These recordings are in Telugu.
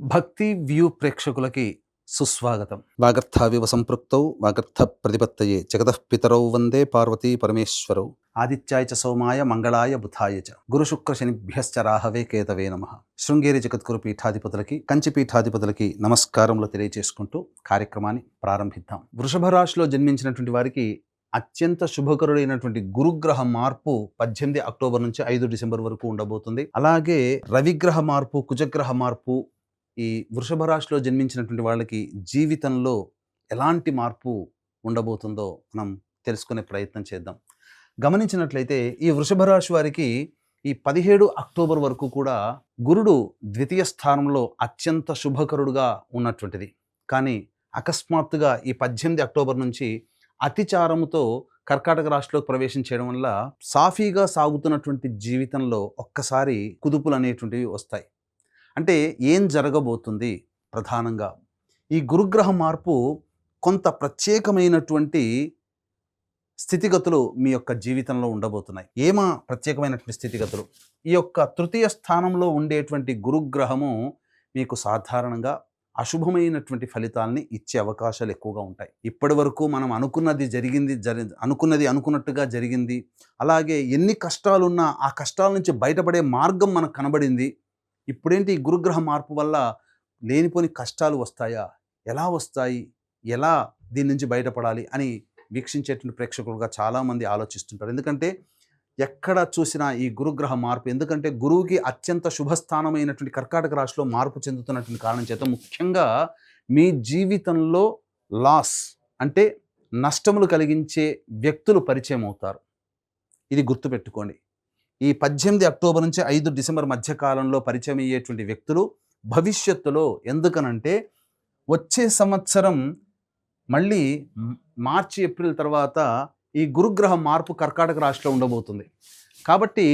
భక్తి వ్యూ ప్రేక్షకులకి సుస్వాగతం. వాగర్థావివ సంపృక్తౌ వాగర్థ ప్రతిపత్తయే జగతః పితరౌ వందే పార్వతీ పరమేశ్వరౌ. ఆదిత్యాయ చ సోమాయ మంగళాయ బుధాయ చ. గురు శుక్ర శనిభ్యశ్చ రాహవే కేతవే నమ. శృంగేరి జగద్గురు పీఠాధిపతులకి కంచి పీఠాధిపతులకి నమస్కారములు తెలియచేసుకుంటూ కార్యక్రమాన్ని ప్రారంభిద్దాం. వృషభ రాశిలో జన్మించినటువంటి వారికి అత్యంత శుభకరుడైనటువంటి గురుగ్రహ మార్పు పద్దెనిమిది అక్టోబర్ నుంచి ఐదు డిసెంబర్ వరకు ఉండబోతుంది. అలాగే రవిగ్రహ మార్పు కుజగ్రహ మార్పు ఈ వృషభ రాశిలో జన్మించినటువంటి వాళ్ళకి జీవితంలో ఎలాంటి మార్పు ఉండబోతుందో మనం తెలుసుకునే ప్రయత్నం చేద్దాం. గమనించినట్లయితే ఈ వృషభ రాశి వారికి ఈ పదిహేడు అక్టోబర్ వరకు కూడా గురుడు ద్వితీయ స్థానంలో అత్యంత శుభకరుడుగా ఉన్నటువంటిది. కానీ అకస్మాత్తుగా ఈ పద్దెనిమిది అక్టోబర్ నుంచి అతిచారముతో కర్కాటక రాశిలోకి ప్రవేశం చేయడం వల్ల సాఫీగా సాగుతున్నటువంటి జీవితంలో ఒక్కసారి కుదుపులు అనేటువంటివి వస్తాయి. అంటే ఏం జరగబోతుంది ప్రధానంగా? ఈ గురుగ్రహ మార్పు కొంత ప్రత్యేకమైనటువంటి స్థితిగతులు మీ యొక్క జీవితంలో ఉండబోతున్నాయి. ఏమా ప్రత్యేకమైనటువంటి స్థితిగతులు? ఈ యొక్క తృతీయ స్థానంలో ఉండేటువంటి గురుగ్రహము మీకు సాధారణంగా అశుభమైనటువంటి ఫలితాలని ఇచ్చే అవకాశాలు ఎక్కువగా ఉంటాయి. ఇప్పటి వరకు మనం అనుకున్నది జరిగింది జరి అనుకున్నది అనుకున్నట్టుగా జరిగింది. అలాగే ఎన్ని కష్టాలున్నా ఆ కష్టాల నుంచి బయటపడే మార్గం మనకు కనబడింది. ఇప్పుడేంటి ఈ గురుగ్రహ మార్పు వల్ల లేనిపోని కష్టాలు వస్తాయా? ఎలా వస్తాయి? ఎలా దీని నుంచి బయటపడాలి? అని వీక్షించేటువంటి ప్రేక్షకులుగా చాలామంది ఆలోచిస్తుంటారు. ఎందుకంటే ఎక్కడ చూసినా ఈ గురుగ్రహ మార్పు ఎందుకంటే గురువుకి అత్యంత శుభస్థానమైనటువంటి కర్కాటక రాశిలో మార్పు చెందుతున్నటువంటి కారణం చేత ముఖ్యంగా మీ జీవితంలో లాస్ అంటే నష్టములు కలిగించే వ్యక్తులు పరిచయం అవుతారు ఇది గుర్తుపెట్టుకోండి. ఈ పద్దెనిమిది అక్టోబర్ నుంచి ఐదు డిసెంబర్ మధ్య కాలంలో పరిచయం అయ్యేటువంటి వ్యక్తులు భవిష్యత్తులో ఎందుకనంటే వచ్చే సంవత్సరం మళ్ళీ మార్చి ఏప్రిల్ తర్వాత ఈ గురుగ్రహ మార్పు కర్కాటక రాశిలో ఉండబోతుంది. కాబట్టి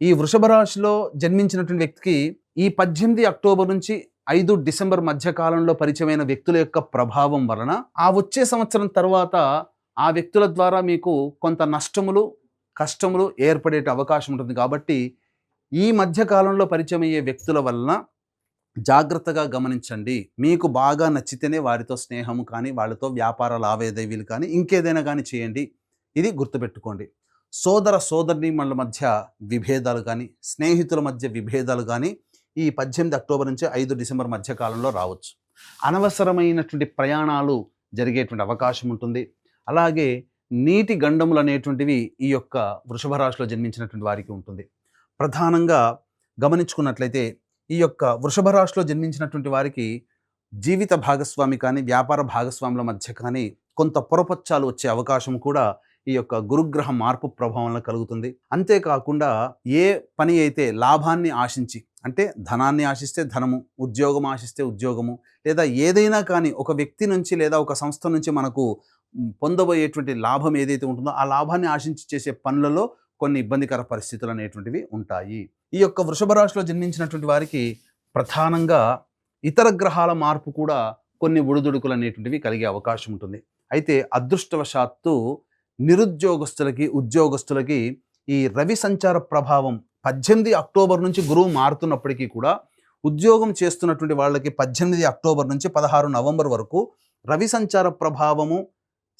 ఈ వృషభ రాశిలో జన్మించినటువంటి వ్యక్తికి ఈ పద్దెనిమిది అక్టోబర్ నుంచి ఐదు డిసెంబర్ మధ్య కాలంలో పరిచయమైన వ్యక్తుల యొక్క ప్రభావం వలన ఆ వచ్చే సంవత్సరం తర్వాత ఆ వ్యక్తుల ద్వారా మీకు కొంత నష్టములు కష్టములు ఏర్పడే అవకాశం ఉంటుంది కాబట్టి ఈ మధ్యకాలంలో పరిచయమయ్యే పరిచయం అయ్యే వ్యక్తుల వలన జాగ్రత్తగా గమనించండి. మీకు బాగా నచ్చితేనే వారితో స్నేహము కానీ వాళ్ళతో వ్యాపార లావాదేవీలు కానీ ఇంకేదైనా కానీ చేయండి. ఇది గుర్తుపెట్టుకోండి. సోదర సోదరిమణుల మధ్య విభేదాలు కానీ స్నేహితుల మధ్య విభేదాలు కానీ ఈ పద్దెనిమిది అక్టోబర్ నుంచి ఐదు డిసెంబర్ మధ్య కాలంలో రావచ్చు. అనవసరమైనటువంటి ప్రయాణాలు జరిగేటువంటి అవకాశం ఉంటుంది. అలాగే నీటి గండములు అనేటువంటివి ఈ యొక్క వృషభ రాశిలో జన్మించినటువంటి వారికి ఉంటుంది. ప్రధానంగా గమనించుకున్నట్లయితే ఈ యొక్క వృషభ రాశిలో జన్మించినటువంటి వారికి జీవిత భాగస్వామి కానీ వ్యాపార భాగస్వాముల మధ్య కానీ కొంత పొరపచ్చాలు వచ్చే అవకాశం కూడా ఈ యొక్క గురుగ్రహ మార్పు ప్రభావంలో కలుగుతుంది. అంతేకాకుండా ఏ పని అయితే లాభాన్ని ఆశించి అంటే ధనాన్ని ఆశిస్తే ధనము ఉద్యోగం ఆశిస్తే ఉద్యోగము లేదా ఏదైనా కానీ ఒక వ్యక్తి నుంచి లేదా ఒక సంస్థ నుంచి మనకు పొందబోయేటువంటి లాభం ఏదైతే ఉంటుందో ఆ లాభాన్ని ఆశించి చేసే పనులలో కొన్ని ఇబ్బందికర పరిస్థితులు అనేటువంటివి ఉంటాయి. ఈ యొక్క వృషభ రాశిలో జన్మించినటువంటి వారికి ప్రధానంగా ఇతర గ్రహాల మార్పు కూడా కొన్ని ఒడిదుడుకులు అనేటువంటివి కలిగే అవకాశం ఉంటుంది. అయితే అదృష్టవశాత్తు నిరుద్యోగస్తులకి ఉద్యోగస్తులకి ఈ రవి సంచార ప్రభావం పద్దెనిమిది అక్టోబర్ నుంచి గురువు మారుతున్నప్పటికీ కూడా ఉద్యోగం చేస్తున్నటువంటి వాళ్ళకి పద్దెనిమిది అక్టోబర్ నుంచి పదహారు నవంబర్ వరకు రవి సంచార ప్రభావము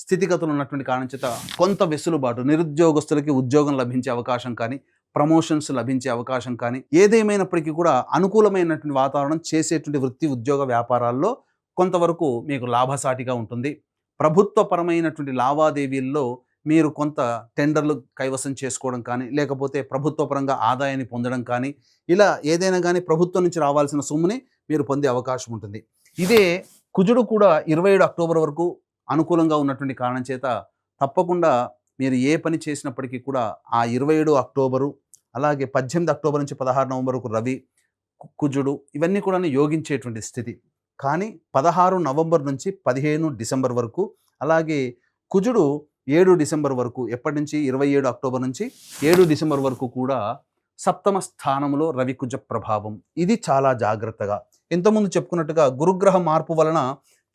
స్థితిగతులు ఉన్నటువంటి కారణం చేత కొంత వెసులుబాటు నిరుద్యోగస్తులకి ఉద్యోగం లభించే అవకాశం కానీ ప్రమోషన్స్ లభించే అవకాశం కానీ ఏదేమైనప్పటికీ కూడా అనుకూలమైనటువంటి వాతావరణం చేసేటువంటి వృత్తి ఉద్యోగ వ్యాపారాల్లో కొంతవరకు మీకు లాభసాటిగా ఉంటుంది. ప్రభుత్వపరమైనటువంటి లావాదేవీల్లో మీరు కొంత టెండర్లు కైవసం చేసుకోవడం కానీ లేకపోతే ప్రభుత్వపరంగా ఆదాయాన్ని పొందడం కానీ ఇలా ఏదైనా కానీ ప్రభుత్వం నుంచి రావాల్సిన సొమ్ముని మీరు పొందే అవకాశం ఉంటుంది. ఇదే కుజుడు కూడా ఇరవై ఏడు అక్టోబర్ వరకు అనుకూలంగా ఉన్నటువంటి కారణం చేత తప్పకుండా మీరు ఏ పని చేసినప్పటికీ కూడా ఆ ఇరవై ఏడు అక్టోబరు అలాగే పద్దెనిమిది అక్టోబర్ నుంచి పదహారు నవంబర్ వరకు రవి కుజుడు ఇవన్నీ కూడా యోగించేటువంటి స్థితి. కానీ పదహారు నవంబర్ నుంచి పదిహేను డిసెంబర్ వరకు అలాగే కుజుడు ఏడు డిసెంబర్ వరకు ఎప్పటి నుంచి? ఇరవై ఏడు అక్టోబర్ నుంచి ఏడు డిసెంబర్ వరకు కూడా సప్తమ స్థానంలో రవి కుజ ప్రభావం. ఇది చాలా జాగ్రత్తగా. ఇంతకుముందు చెప్పుకున్నట్టుగా గురుగ్రహ మార్పు వలన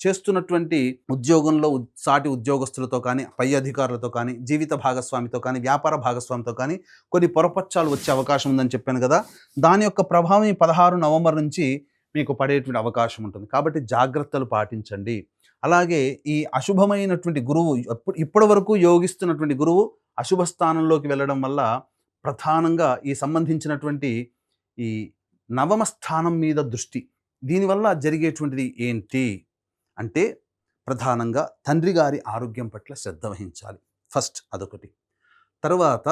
చేస్తున్నటువంటి ఉద్యోగంలో ఉద్- సాటి ఉద్యోగస్తులతో కానీ పై అధికారులతో కానీ జీవిత భాగస్వామితో కానీ వ్యాపార భాగస్వామితో కానీ కొన్ని పొరపచ్చాలు వచ్చే అవకాశం ఉందని చెప్పాను కదా. దాని యొక్క ప్రభావం ఈ పదహారు నవంబర్ నుంచి మీకు పడేటువంటి అవకాశం ఉంటుంది. కాబట్టి జాగ్రత్తలు పాటించండి. అలాగే ఈ అశుభమైనటువంటి గురువు ఎప్పుడు ఇప్పటి వరకు యోగిస్తున్నటువంటి గురువు అశుభ స్థానంలోకి వెళ్ళడం వల్ల ప్రధానంగా ఈ సంబంధించినటువంటి ఈ నవమ స్థానం మీద దృష్టి. దీనివల్ల జరిగేటువంటిది ఏంటి? అంటే ప్రధానంగా తండ్రి గారి ఆరోగ్యం పట్ల శ్రద్ధ వహించాలి. ఫస్ట్ అదొకటి. తర్వాత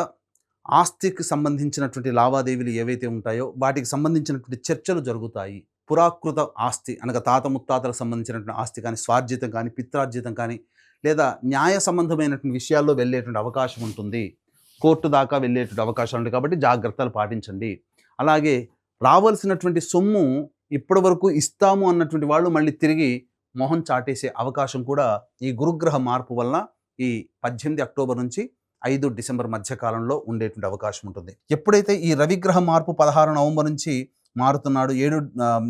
ఆస్తికి సంబంధించినటువంటి లావాదేవీలు ఏవైతే ఉంటాయో వాటికి సంబంధించినటువంటి చర్చలు జరుగుతాయి. పురాకృత ఆస్తి అనగా తాత ముత్తాతలకు సంబంధించినటువంటి ఆస్తి కానీ స్వార్జితం కానీ పిత్రార్జితం కానీ లేదా న్యాయ సంబంధమైనటువంటి విషయాల్లో వెళ్ళేటువంటి అవకాశం ఉంటుంది. కోర్టు దాకా వెళ్ళేటువంటి అవకాశాలు ఉంటాయి కాబట్టి జాగ్రత్తలు పాటించండి. అలాగే రావాల్సినటువంటి సొమ్ము ఇప్పటి వరకు ఇస్తాము అన్నటువంటి వాళ్ళు మళ్ళీ తిరిగి మొహం చాటేసే అవకాశం కూడా ఈ గురుగ్రహ మార్పు వలన ఈ పద్దెనిమిది అక్టోబర్ నుంచి ఐదు డిసెంబర్ మధ్య కాలంలో ఉండేటువంటి అవకాశం ఉంటుంది. ఎప్పుడైతే ఈ రవిగ్రహ మార్పు పదహారు నవంబర్ నుంచి మారుతున్నాడు ఏడు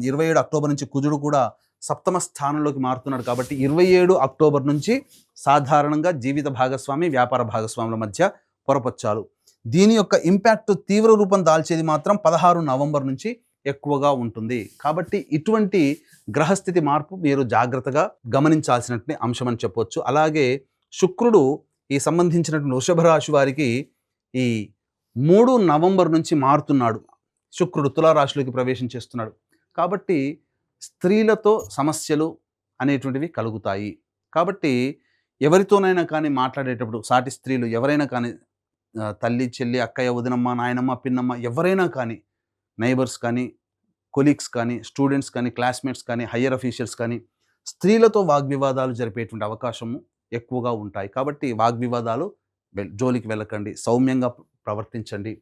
ఇరవై ఏడు అక్టోబర్ నుంచి కుజుడు కూడా సప్తమ స్థానంలోకి మారుతున్నాడు కాబట్టి ఇరవై ఏడు అక్టోబర్ నుంచి సాధారణంగా జీవిత భాగస్వామి వ్యాపార భాగస్వాముల మధ్య పొరపచ్చాలు దీని యొక్క ఇంపాక్ట్ తీవ్ర రూపం దాల్చేది మాత్రం పదహారు నవంబర్ నుంచి ఎక్కువగా ఉంటుంది. కాబట్టి ఇటువంటి గ్రహస్థితి మార్పు మీరు జాగ్రత్తగా గమనించాల్సినటువంటి అంశం అని చెప్పొచ్చు. అలాగే శుక్రుడు ఈ సంబంధించినటువంటి వృషభ రాశి వారికి ఈ మూడు నవంబర్ నుంచి మారుతున్నాడు. శుక్రుడు తులారాశిలోకి ప్రవేశం చేస్తున్నాడు. కాబట్టి స్త్రీలతో సమస్యలు అనేటువంటివి కలుగుతాయి. కాబట్టి ఎవరితోనైనా కానీ మాట్లాడేటప్పుడు సాటి స్త్రీలు ఎవరైనా కానీ తల్లి చెల్లి అక్కయ్య వదినమ్మ నాయనమ్మ పిన్నమ్మ ఎవరైనా కానీ నైబర్స్ కానీ కొలీగ్స్ కానీ స్టూడెంట్స్ కానీ క్లాస్మేట్స్ కానీ హయ్యర్ అఫీషియల్స్ కానీ స్త్రీలతో వాగ్వివాదాలు జరిపేటువంటి అవకాశము ఎక్కువగా ఉంటాయి. కాబట్టి వాగ్వివాదాలు జోలికి వెళ్ళకండి సౌమ్యంగా ప్రవర్తించండి.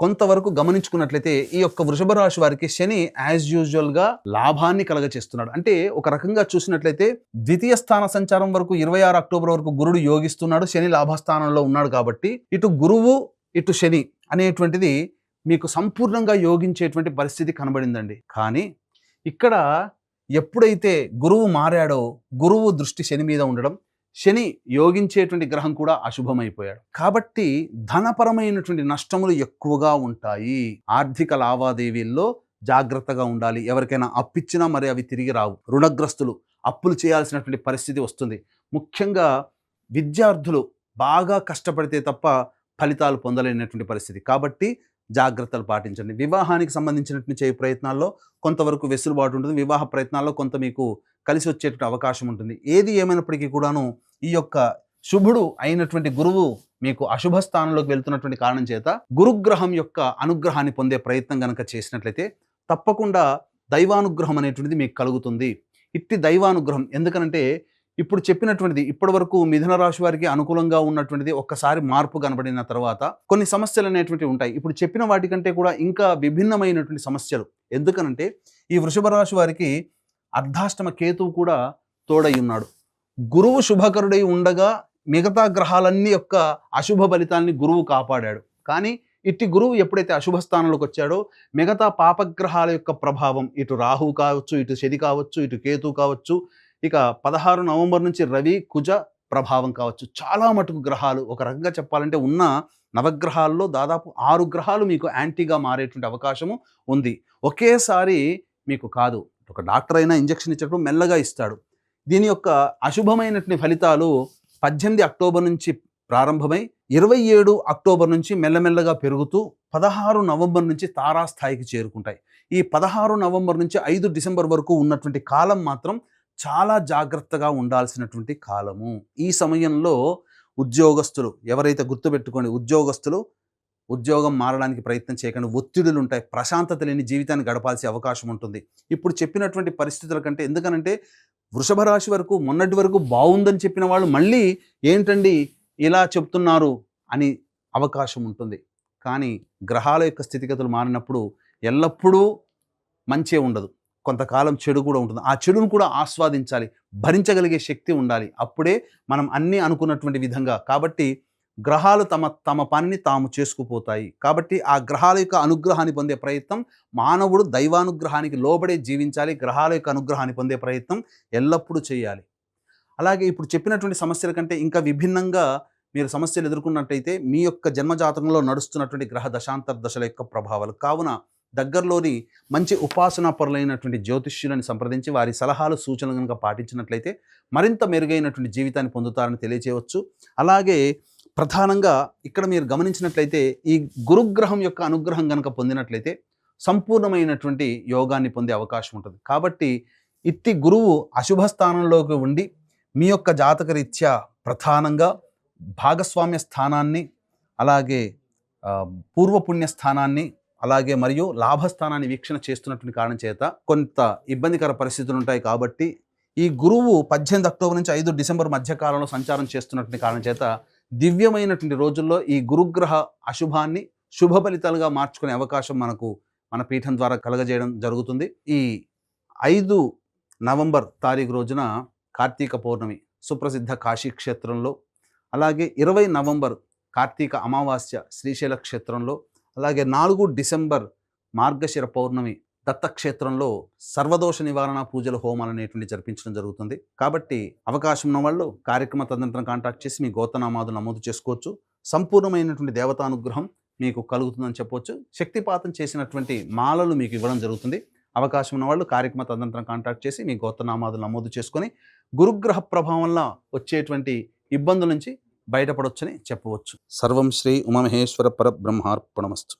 కొంతవరకు గమనించుకున్నట్లయితే ఈ యొక్క వృషభ రాశి వారికి శని యాజ్ యూజువల్గా లాభాన్ని కలగచేస్తున్నాడు. అంటే ఒక రకంగా చూసినట్లయితే ద్వితీయ స్థాన సంచారం వరకు ఇరవై ఆరు అక్టోబర్ వరకు గురుడు యోగిస్తున్నాడు శని లాభస్థానంలో ఉన్నాడు కాబట్టి ఇటు గురువు ఇటు శని అనేటువంటిది మీకు సంపూర్ణంగా యోగించేటువంటి పరిస్థితి కనబడిందండి. కానీ ఇక్కడ ఎప్పుడైతే గురువు మారాడో గురువు దృష్టి శని మీద ఉండడం శని యోగించేటువంటి గ్రహం కూడా అశుభమైపోయాడు. కాబట్టి ధనపరమైనటువంటి నష్టములు ఎక్కువగా ఉంటాయి. ఆర్థిక లావాదేవీల్లో జాగ్రత్తగా ఉండాలి. ఎవరికైనా అప్పిచ్చినా మరి అవి తిరిగి రావు. రుణగ్రస్తులు అప్పులు చేయాల్సినటువంటి పరిస్థితి వస్తుంది. ముఖ్యంగా విద్యార్థులు బాగా కష్టపడితే తప్ప ఫలితాలు పొందలేనటువంటి పరిస్థితి. కాబట్టి జాగ్రత్తలు పాటించండి. వివాహానికి సంబంధించినటువంటి చేయ ప్రయత్నాల్లో కొంతవరకు వెసులుబాటు ఉంటుంది. వివాహ ప్రయత్నాల్లో కొంత మీకు కలిసి వచ్చేటువంటి అవకాశం ఉంటుంది. ఏది ఏమైనప్పటికీ కూడాను ఈ యొక్క శుభుడు అయినటువంటి గురువు మీకు అశుభ స్థానంలోకి వెళ్తున్నటువంటి కారణం చేత గురుగ్రహం యొక్క అనుగ్రహాన్ని పొందే ప్రయత్నం కనుక చేసినట్లయితే తప్పకుండా దైవానుగ్రహం అనేటువంటిది మీకు కలుగుతుంది. ఇట్టి దైవానుగ్రహం ఎందుకనంటే ఇప్పుడు చెప్పినటువంటిది ఇప్పటి వరకు మిథున రాశి వారికి అనుకూలంగా ఉన్నటువంటిది ఒక్కసారి మార్పు కనబడిన తర్వాత కొన్ని సమస్యలు అనేటువంటివి ఉంటాయి. ఇప్పుడు చెప్పిన వాటికంటే కూడా ఇంకా విభిన్నమైనటువంటి సమస్యలు. ఎందుకనంటే ఈ వృషభ రాశి వారికి అర్ధాష్టమ కేతువు కూడా తోడై ఉన్నాడు. గురువు శుభకరుడై ఉండగా మిగతా గ్రహాలన్నీ యొక్క అశుభ ఫలితాల్ని గురువు కాపాడాడు. కానీ ఇట్టి గురువు ఎప్పుడైతే అశుభ స్థానంలోకి వచ్చాడో మిగతా పాపగ్రహాల యొక్క ప్రభావం ఇటు రాహు కావచ్చు ఇటు శని కావచ్చు ఇటు కేతు కావచ్చు ఇక పదహారు నవంబర్ నుంచి రవి కుజ ప్రభావం కావచ్చు. చాలా మటుకు గ్రహాలు ఒక రకంగా చెప్పాలంటే ఉన్న నవగ్రహాల్లో దాదాపు ఆరు గ్రహాలు మీకు యాంటీగా మారేటువంటి అవకాశము ఉంది. ఒకేసారి మీకు కాదు. ఒక డాక్టర్ అయినా ఇంజక్షన్ ఇచ్చేటప్పుడు మెల్లగా ఇస్తాడు. దీని యొక్క అశుభమైనటువంటి ఫలితాలు పద్దెనిమిది అక్టోబర్ నుంచి ప్రారంభమై ఇరవై ఏడు అక్టోబర్ నుంచి మెల్లమెల్లగా పెరుగుతూ పదహారు నవంబర్ నుంచి తారాస్థాయికి చేరుకుంటాయి. ఈ పదహారు నవంబర్ నుంచి ఐదు డిసెంబర్ వరకు ఉన్నటువంటి కాలం మాత్రం చాలా జాగ్రత్తగా ఉండాల్సినటువంటి కాలము. ఈ సమయంలో ఉద్యోగస్తులు ఎవరైతే గుర్తుపెట్టుకోండి ఉద్యోగస్తులు ఉద్యోగం మారడానికి ప్రయత్నం చేయకండి. ఒత్తిడులు ఉంటాయి. ప్రశాంతత లేని జీవితాన్ని గడపాల్సిన అవకాశం ఉంటుంది. ఇప్పుడు చెప్పినటువంటి పరిస్థితుల కంటే ఎందుకనంటే వృషభ రాశి వరకు మొన్నటి వరకు బాగుందని చెప్పిన వాళ్ళు మళ్ళీ ఏంటండి ఇలా చెప్తున్నారు అని అవకాశం ఉంటుంది. కానీ గ్రహాల యొక్క స్థితిగతులు మారినప్పుడు ఎల్లప్పుడూ మంచే ఉండదు. కొంతకాలం చెడు కూడా ఉంటుంది. ఆ చెడును కూడా ఆస్వాదించాలి. భరించగలిగే శక్తి ఉండాలి. అప్పుడే మనం అన్నీ అనుకున్నటువంటి విధంగా. కాబట్టి గ్రహాలు తమ తమ పనిని తాము చేసుకుపోతాయి. కాబట్టి ఆ గ్రహాల యొక్క అనుగ్రహాన్ని పొందే ప్రయత్నం మానవుడు దైవానుగ్రహానికి లోబడే జీవించాలి. గ్రహాల యొక్క అనుగ్రహాన్ని పొందే ప్రయత్నం ఎల్లప్పుడూ చేయాలి. అలాగే ఇప్పుడు చెప్పినటువంటి సమస్యల కంటే ఇంకా విభిన్నంగా మీరు సమస్యలు ఎదుర్కొన్నట్టయితే మీ యొక్క జన్మజాతకంలో నడుస్తున్నటువంటి గ్రహ దశాంతర దశల యొక్క ప్రభావాలు. కావున దగ్గరలోని మంచి ఉపాసనాపరులైనటువంటి జ్యోతిష్యులను సంప్రదించి వారి సలహాలు సూచనలు కనుక పాటించినట్లయితే మరింత మెరుగైనటువంటి జీవితాన్ని పొందుతారని తెలియచేయవచ్చు. అలాగే ప్రధానంగా ఇక్కడ మీరు గమనించినట్లయితే ఈ గురుగ్రహం యొక్క అనుగ్రహం కనుక పొందినట్లయితే సంపూర్ణమైనటువంటి యోగాన్ని పొందే అవకాశం ఉంటుంది. కాబట్టి ఇట్టి గురువు అశుభ స్థానంలోకి ఉండి మీ యొక్క జాతకరీత్యా ప్రధానంగా భాగస్వామ్య స్థానాన్ని అలాగే పూర్వపుణ్య స్థానాన్ని అలాగే మరియు లాభస్థానాన్ని వీక్షణ చేస్తున్నటువంటి కారణం చేత కొంత ఇబ్బందికర పరిస్థితులు ఉంటాయి కాబట్టి ఈ గురువు పద్దెనిమిది అక్టోబర్ నుంచి ఐదు డిసెంబర్ మధ్యకాలంలో సంచారం చేస్తున్నటువంటి కారణం చేత దివ్యమైనటువంటి రోజుల్లో ఈ గురుగ్రహ అశుభాన్ని శుభ ఫలితాలుగా మార్చుకునే అవకాశం మనకు మన పీఠం ద్వారా కలగజేయడం జరుగుతుంది. ఈ ఐదు నవంబర్ తారీఖు రోజున కార్తీక పౌర్ణమి సుప్రసిద్ధ కాశీ క్షేత్రంలో అలాగే ఇరవై నవంబర్ కార్తీక అమావాస్య శ్రీశైల క్షేత్రంలో అలాగే నాలుగు డిసెంబర్ మార్గశిర పౌర్ణమి దత్తక్షేత్రంలో సర్వదోష నివారణ పూజల హోమాలు అనేటువంటి జరిపించడం జరుగుతుంది. కాబట్టి అవకాశం ఉన్న వాళ్ళు కార్యక్రమ తదనంతరం కాంటాక్ట్ చేసి మీ గోతనామాదు నమోదు చేసుకోవచ్చు. సంపూర్ణమైనటువంటి దేవతానుగ్రహం మీకు కలుగుతుందని చెప్పవచ్చు శక్తిపాతం చేసినటువంటి మాలలు మీకు ఇవ్వడం జరుగుతుంది. అవకాశం ఉన్న వాళ్ళు కార్యక్రమ తదనంతరం కాంటాక్ట్ చేసి మీ గోత్రనామాదులు నమోదు చేసుకొని గురుగ్రహ ప్రభావం వల్ల వచ్చేటువంటి ఇబ్బందుల నుంచి బయటపడొచ్చని చెప్పవచ్చు. సర్వం శ్రీ ఉమమహేశ్వర పరబ్రహ్మార్పణమస్తు.